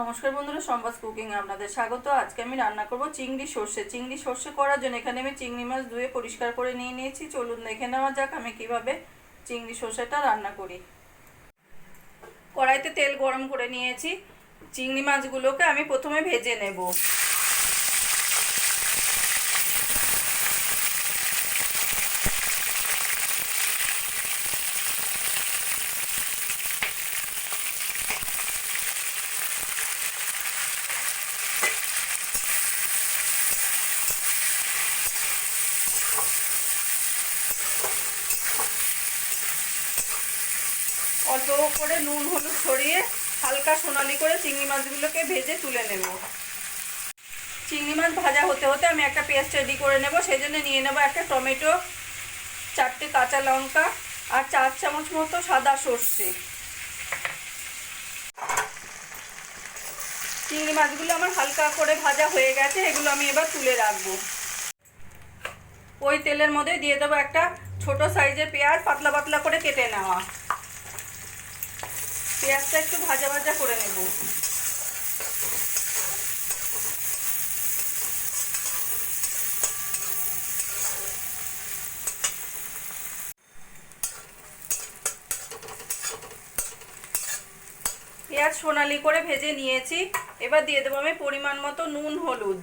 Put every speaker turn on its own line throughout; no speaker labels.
নমস্কার বন্ধুরা সম্বাস কুকিং আপনাদের স্বাগত। আজকে আমি রান্না করব চিংড়ি সর্ষে। চিংড়ি সর্ষে করার জন্য এখানে আমি চিংড়ি মাছ ধুয়ে পরিষ্কার করে নিয়ে নিয়েছি। চলুন দেখে নেওয়া যাক আমি কীভাবে চিংড়ি সর্ষেটা রান্না করি। কড়াইতে তেল গরম করে নিয়েছি। চিংড়ি মাছগুলোকে আমি প্রথমে ভেজে নেব। অল্প করে নুন, হলুদ ছড়িয়ে হালকা সোনালি করে চিংড়ি মাছগুলোকে ভেজে তুলে নেব। চিংড়ি মাছ ভাজা হতে হতে আমি একটা পেস্ট রেডি করে নেব। সেই জন্য নিয়ে নেব একটা টমেটো, চারটে কাঁচা লঙ্কা আর চার চামচ মতো সাদা সর্ষে। চিংড়ি মাছগুলো আমার হালকা করে ভাজা হয়ে গেছে, এগুলো আমি এবার তুলে রাখব। ওই তেলের মধ্যে দিয়ে দেবো একটা ছোট সাইজের পেঁয়াজ, পাতলা পাতলা করে কেটে নেওয়া। পেঁয়াজটা একটু ভাজা ভাজা করে নেব। পেঁয়াজ সোনালি করে ভেজে নিয়েছি। এবার দিয়ে দেবো আমি পরিমাণ মতো নুন, হলুদ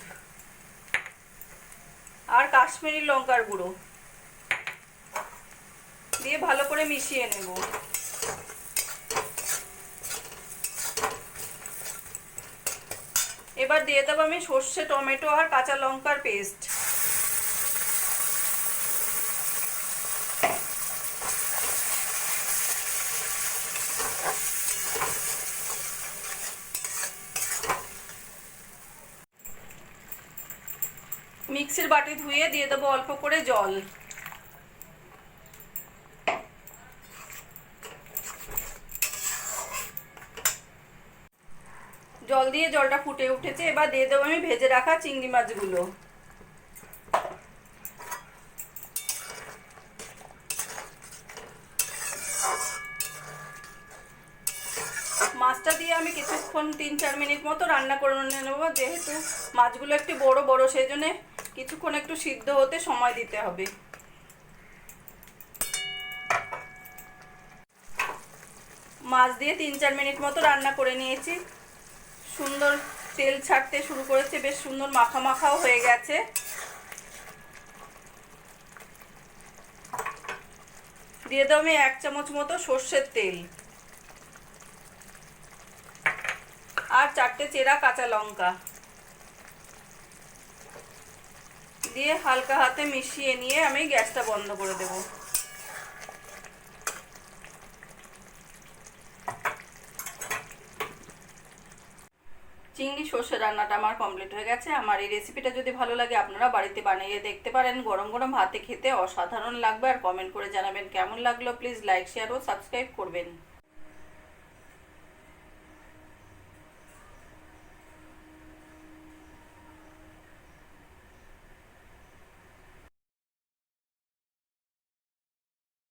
আর কাশ্মীরি লঙ্কার গুঁড়ো। দিয়ে ভালো করে মিশিয়ে নেব। এবার দিয়ে দেবো আমি সর্ষে, টমেটো আর কাঁচা লঙ্কার পেস্ট। মিক্সির বাটি ধুয়ে দিয়ে দেবো অল্প করে জল। জল দিয়ে জলটা ফুটে উঠেছে, এবার দিয়ে দেবো আমি ভেজে রাখা চিংড়ি মাছগুলো। মাছটা দিয়ে আমি কিছুক্ষণ তিন চার মিনিট মতো রান্না করে যেহেতু মাছগুলো একটু বড় বড়, সেই জন্যে কিছুক্ষণ একটু সিদ্ধ হতে সময় দিতে হবে। মাছ দিয়ে তিন চার মিনিট মতো রান্না করে নিয়েছি। সুন্দর তেল ছাড়তে শুরু করেছে, বেশ সুন্দর মাখা মাখাও হয়ে গেছে। দিয়ে দাও আমি এক চামচ মতো সর্ষের তেল। আর চারটে চেরা কাঁচা লঙ্কা। দিয়ে হালকা হাতে মিশিয়ে নিয়ে আমি গ্যাসটা বন্ধ করে দেবো। চিংড়ি সর্ষে রান্নাটা আমার কমপ্লিট হয়ে গেছে। আমার এই রেসিপিটা যদি ভালো লাগে, আপনারা বাড়িতে বানিয়ে দেখতে পারেন। গরম গরম ভাতে খেতে অসাধারণ লাগবে। আর কমেন্ট করে জানাবেন কেমন লাগল? প্লিজ লাইক শেয়ার ও সাবস্ক্রাইব করবেন।